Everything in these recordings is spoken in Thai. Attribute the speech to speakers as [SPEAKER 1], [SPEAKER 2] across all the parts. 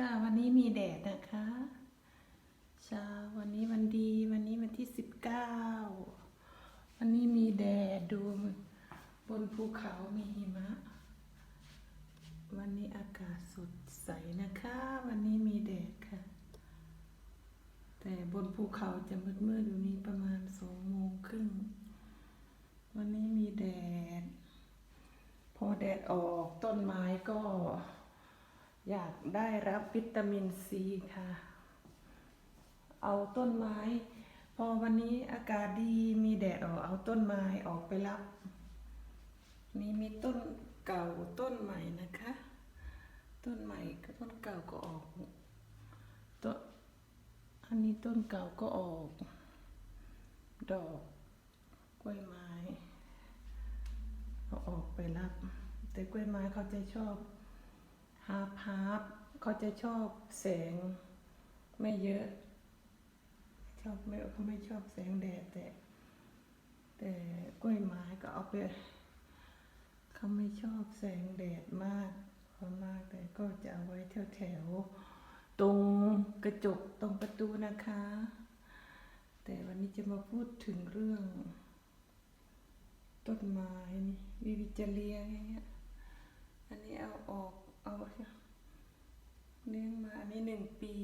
[SPEAKER 1] ค่ะ วันนี้มีแดดนะคะเช้าวันนี้วันดี วันนี้วันที่สิบเก้าวันนี้มีแดดดูบนภูเขามีหิมะ วันนี้อากาศสดใสนะคะ วันนี้มีแดดค่ะ แต่บนภูเขาจะมืดๆอยู่นี้ประมาณสองโมงครึ่งวันนี้มีแดด พอแดดออกต้นไม้ก็ อยากได้รับวิตามินซีค่ะ เอาต้นไม้ พอวันนี้อากาศดีมีแดดออกเอาต้นไม้ออกไปรับ นี่มีต้นเก่าต้นใหม่นะคะ ต้นใหม่กับต้นเก่าก็ออกต้นอันนี้ต้นเก่าก็ออก ดอกกล้วยไม้เอาออกไปรับ แต่กล้วยไม้เขาจะชอบ ฮาร์ปฮาร์ปเขาจะชอบแสงไม่เยอะ ชอบไม่เขาไม่ชอบแสงแดดแต่ แต่กล้วยไม้ก็เอาไปเขาไม่ชอบแสงแดดมากเขามากแต่ก็จะเอาไว้แถวแถวๆตรงกระจกตรงประตูนะคะ แต่วันนี้จะมาพูดถึงเรื่อง ต้นไม้นี่วิวิจเลียงอย่างเงี้ยอันนี้เอาออก เอาเลี้ยงมาอันนี้หนึ่งปี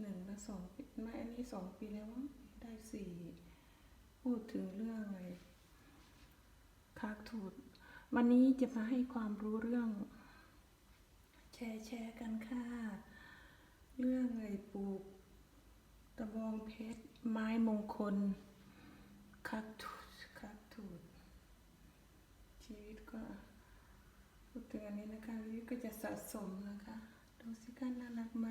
[SPEAKER 1] หนึ่งและสองปีไม่อันนี้สองปีแล้วมั้งได้สี่พูดถึงเรื่องอะไรคากถูด วันนี้จะมาให้ความรู้เรื่อง แชร์แชร์กันค่ะเรื่องไอ้ปลูกตะบองเพชรไม้มงคลคักถูดคักถูด ชีวิตก็พูดถึง อันนี้นะคะวิตก็จะสะสมนะคะ ดูสิคะน่ารักไหม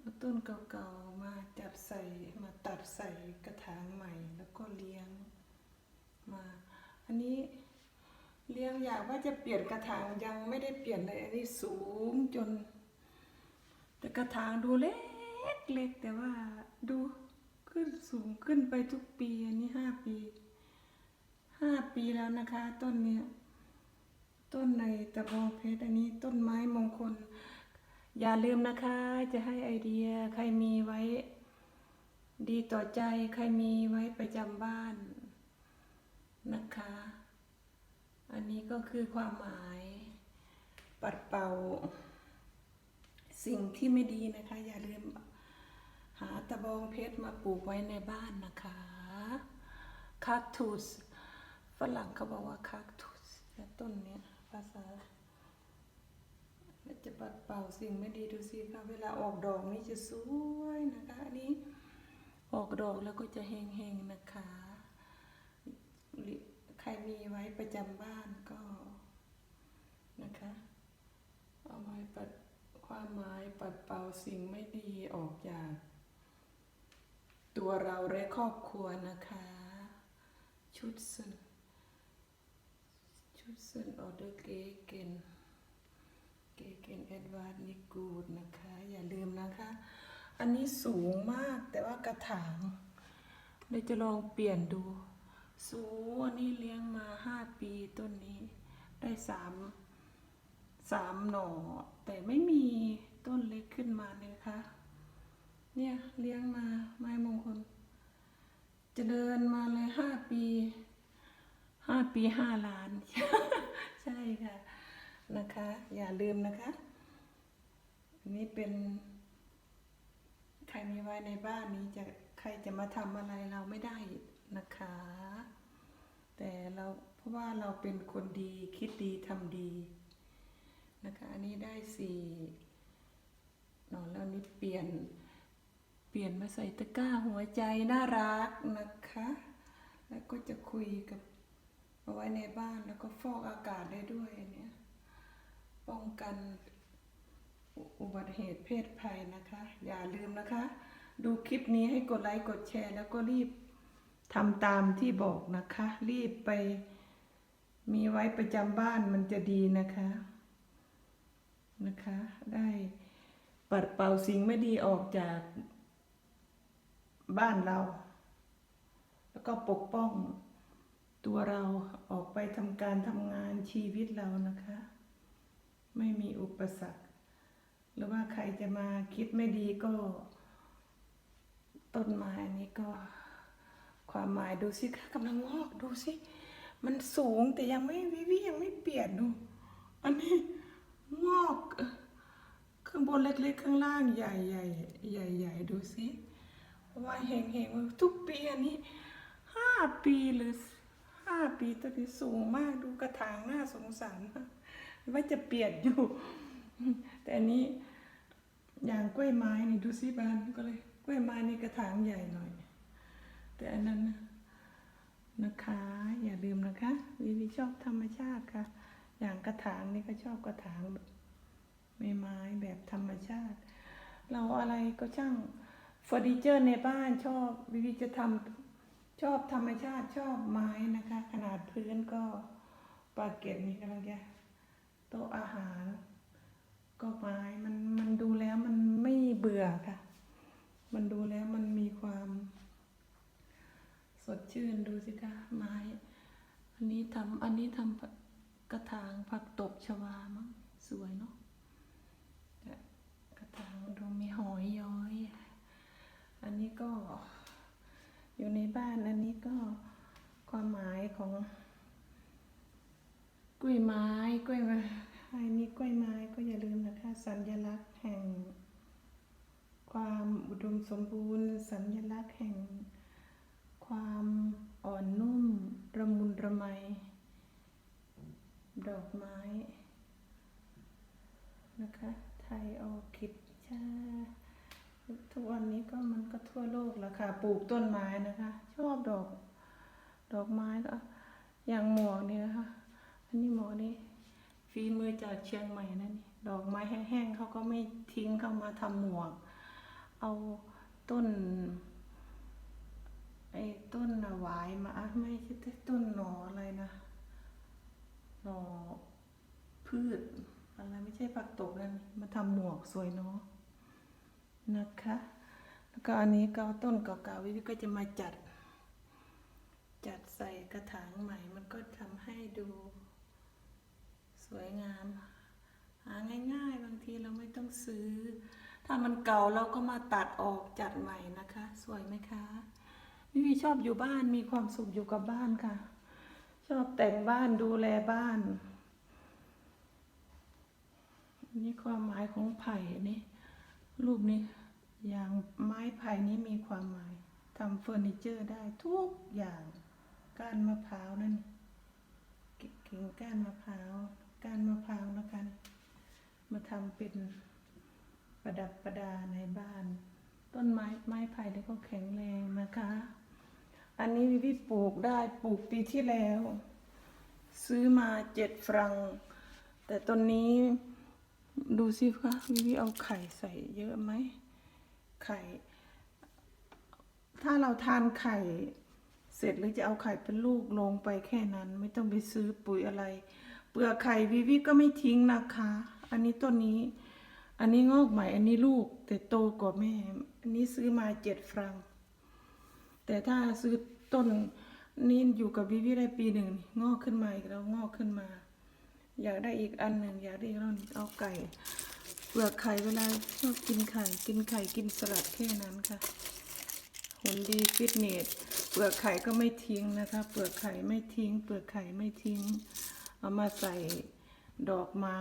[SPEAKER 1] เอาต้นเก่าๆมาจับใส่มาตัดใส่กระถางใหม่แล้วก็เลี้ยงมา อันนี้เลี้ยงอยากว่าจะเปลี่ยนกระถางยังไม่ได้เปลี่ยนเลยอันนี้สูงจน แต่กระถางดูเล็กเล็กแต่ว่าดูขึ้นสูงขึ้นไปทุกปีอันนี้ห้าปีห้าปีแล้วนะคะต้นเนี้ย ต้นในตะบองเพชรอันนี้ต้นไม้มงคล อย่าลืมนะคะ จะให้ไอเดียใครมีไว้ ดีต่อใจใครมีไว้ประจำบ้านนะคะ อันนี้ก็คือความหมาย ปัดเป่า สิ่งที่ไม่ดีนะคะ อย่าลืมหาตะบองเพชรมาปลูกไว้ในบ้านนะคะคาทูสฝรั่งเขาบอกว่าคาทูสต้นเนี้ย ภาษามันจะปัดเป่าสิ่งไม่ดีดูสิคะเวลาออกดอกนี่จะสวยนะคะอันนี้ออกดอกแล้วก็จะเฮงๆนะคะ ใครมีไว้ประจำบ้านก็นะคะ เอาไว้ปัดความหมายปัดเป่าสิ่งไม่ดีออกจากตัวเราและครอบครัวนะคะ ชุดสันชุ ดสันออเดอร์เกเกนเกเกนเอ็ดวาร์ดนิกูดนะคะ อย่าลืมนะคะ อันนี้สูงมากแต่ว่ากระถางเดี๋ยวจะลองเปลี่ยนดู สูงอันนี้เลี้ยงมาห้าปีต้นนี้ ได้สามสามหน่อ แต่ไม่มีต้นเล็กขึ้นมาเลยค่ะเนี่ยเลี้ยงมาไม้มงคลจะเดินมาเลยห้าปี ห้าปีห้าล้าน ใช่ค่ะนะคะ อย่าลืมนะคะ อันนี้เป็น ใครมีไว้ในบ้านนี้จะใครจะมาทำอะไรเราไม่ได้นะคะ แต่เราเพราะว่าเราเป็นคนดีคิดดีทำดีนะคะ อันนี้ได้สี่นอนแล้วนี้เปลี่ยนเปลี่ยนมาใส่ตะกร้าหัวใจน่ารักนะคะ แล้วก็จะคุยกับ เอาไว้ในบ้านแล้วก็ฟอกอากาศได้ด้วยเนี้ยป้องกันอุบัติเหตุเพศภัยนะคะ อย่าลืมนะคะ ดูคลิปนี้ให้กดไลค์กดแชร์ แล้วก็รีบทำตามที่บอกนะคะ รีบไป มีไว้ประจำบ้านมันจะดีนะคะนะคะ ได้ปัดเป่าสิ่งไม่ดีออกจากบ้านเรา แล้วก็ปกป้อง ตัวเราออกไปทำการทำงานชีวิตเรานะคะ ไม่มีอุปสรรค หรือว่าใครจะมาคิดไม่ดีก็ ต้นไม้นี้ก็ ความหมายดูสิคะกำลังงอกดูสิ มันสูงแต่ยังไม่วิวิยังไม่เปลี่ยนดู อันนี้งอกข้างบนเล็กๆ ข้างล่างใหญ่ใหญ่ใหญ่ใหญ่ดูสิว่าเฮงเฮงๆทุกปีอันนี้ห้าปีหรือ ปีตัวนี้สูงมากดูกระถางน่าสงสารมากว่าจะเปลี่ยนอยู่ แต่อันนี้อย่างกล้วยไม้นี่ดูสิบานก็เลยกล้วยไม้นี่กระถางใหญ่หน่อย แต่อันนั้นนะคะ อย่าลืมนะคะวิวิชอบธรรมชาติค่ะ อย่างกระถางนี่ก็ชอบกระถางแบบไม้แบบธรรมชาติ เราอะไรก็ช่างเฟอร์นิเจอร์ในบ้านชอบวิวิจะทำ ชอบธรรมชาติชอบไม้นะคะ ขนาดพื้นก็ปาเก็ตนี่กำลังจะโต๊ะอาหาร ก็ไม้มันมันดูแล้วมันไม่เบื่อค่ะ มันดูแล้วมันมีความ สดชื่นดูสิคะไม้ อันนี้ทำอันนี้ทำกระถางผักตบชวามั้งสวยเนาะกระถางดูมีหอยย้อย อันนี้ก็ อยู่ในบ้านอันนี้ก็ความหมายของ กล้วยไม้กล้วยไม้อันนี้กล้วยไม้ก็อย่าลืมนะคะ สัญลักษณ์แห่ง ความอุดมสมบูรณ์ สัญลักษณ์แห่ง ความอ่อนนุ่มระมุนระไมดอกไม้ นะคะ ไทยออคิดชา ทุกวันนี้ก็มันก็ทั่วโลกแล้วค่ะ ปลูกต้นไม้นะคะ ชอบดอก ดอกไม้ก็อย่างหมวกนี่นะคะ อันนี้หมวกนี่ฝีมือจากเชียงใหม่นั่นนี่ดอกไม้แห้งๆเขาก็ไม่ทิ้งเข้ามาทำหมวก เอาต้นไอ้ต้นน่ะหวายมาอะไม่ใช่ต้นหนออะไรนะหนอพืชอะไรไม่ใช่ผักตบนั่นมาทำหมวกสวยเนาะ นะคะ แล้วก็อันนี้ก็เอาต้นเก่าๆวิวิก็จะมาจัด จัดใส่กระถางใหม่ มันก็ทำให้ดู สวยงาม หาง่าย ๆ บางทีเราไม่ต้องซื้อ ถ้ามันเก่าเราก็มาตัดออกจัดใหม่นะคะ สวยไหมคะวิวีชอบอยู่บ้านมีความสุขอยู่กับบ้านค่ะ ชอบแต่งบ้านดูแลบ้านนี่ความหมายของไผ่นี่ รูปนี้อย่างไม้ไผ่นี้มีความหมายทำเฟอร์นิเจอร์ได้ทุกอย่างก้านมะพร้าวนั่นกิ่งก้านมะพร้าวก้านมะพร้าวนะคะมาทำเป็นประดับประดาในบ้าน ต้นไม้ไม้ไผ่นี่ก็แข็งแรงนะคะ อันนี้วิวิปลูกได้ปลูกปีที่แล้ว ซื้อมาเจ็ดฟรัง แต่ต้นนี้ ดูสิคะวิวิเอาไข่ใส่เยอะไหมไข่ ถ้าเราทานไข่ เสร็จหรือจะเอาไข่เป็นลูกลงไปแค่นั้น ไม่ต้องไปซื้อปุ๋ยอะไร เปลือกไข่วิวิก็ไม่ทิ้งนะคะ อันนี้ต้นนี้ อันนี้งอกใหม่ อันนี้ลูก แต่โตกว่าแม่ อันนี้ซื้อมาเจ็ดฟรัง แต่ถ้าซื้อต้นนี้อยู่กับวิวิได้ปีหนึ่งงอกขึ้นมาอีกแล้วงอกขึ้นมา อยากได้อีกอันหนึ่งอยากได้อีกแล้วเอาไก่เปลือกไข่เวลาชอบกินไข่กินไข่กินสลัดแค่นั้นค่ะหุ่นดีฟิตเนสเปลือกไข่ก็ไม่ทิ้งนะคะ เปลือกไข่ไม่ทิ้ง เปลือกไข่ไม่ทิ้ง เอามาใส่ดอกไม้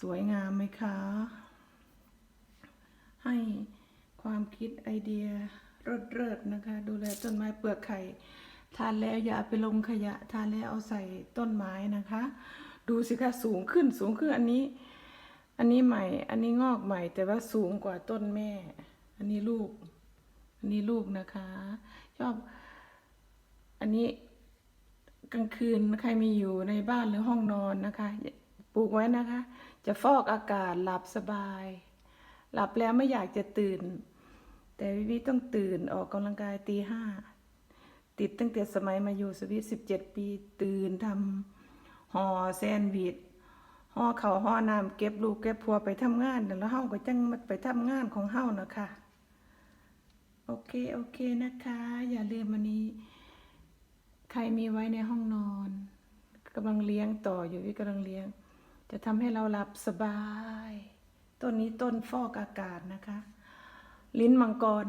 [SPEAKER 1] สวยงามไหมคะ ให้ความคิดไอเดียรดเริดๆนะคะ ดูแลต้นไม้เปลือกไข่ ทานแล้วอย่าไปลงขยะ ทานแล้วเอาใส่ต้นไม้นะคะ ดูสิคะสูงขึ้นสูงขึ้นอันนี้ อันนี้ใหม่ อันนี้งอกใหม่ แต่ว่าสูงกว่าต้นแม่ อันนี้ลูก อันนี้ลูกนะคะชอบ อันนี้กลางคืนใครมีอยู่ในบ้านหรือห้องนอนนะคะปลูกไว้นะคะ จะฟอกอากาศหลับสบาย หลับแล้วไม่อยากจะตื่น แต่วิวิต้องตื่นออกกำลังกายตีห้าติดตั้งแต่สมัยมาอยู่สวิตสิบเจ็ดปีตื่นทำ ห่อแซนด์วิชห่อเขาห่อน้ำเก็บลูกเก็บพัวไปทำงานแล้วเฮาก็จังไปทำงานของเฮานะคะโอเค โอเคนะคะ อย่าลืมวันนี้ ใครมีไว้ในห้องนอนกำลังเลี้ยงต่ออยู่วิกำลังเลี้ยง จะทำให้เราหลับสบายต้นนี้ต้นฟอกอากาศนะคะ ลิ้นมังกร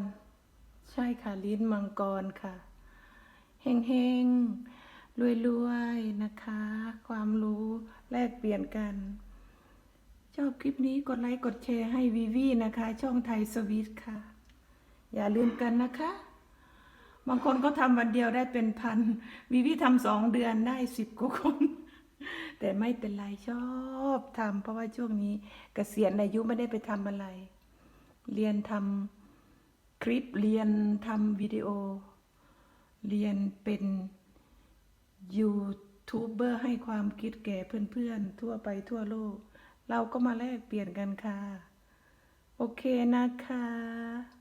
[SPEAKER 1] ใช่ค่ะ ลิ้นมังกรค่ะเฮงเฮง รวยๆ นะคะ ความรู้แลกเปลี่ยนกัน ชอบคลิปนี้กดไลค์ กดแชร์ให้วีวีนะคะ ช่องไทยสวิตค่ะ อย่าลืมกันนะคะ บางคนก็ทำวันเดียวได้เป็นพันวีวีทำสองเดือนได้สิบกว่าคน แต่ไม่เป็นไรชอบทำเพราะว่าช่วงนี้เกษียณอายุไม่ได้ไปทำอะไร เรียนทำคลิปเรียนทำวิดีโอ เรียนเป็น ยูทูบเบอร์ให้ความคิดแก่เพื่อนๆ ทั่วไปทั่วโลก เราก็มาแลกเปลี่ยนกันค่ะ โอเคนะคะ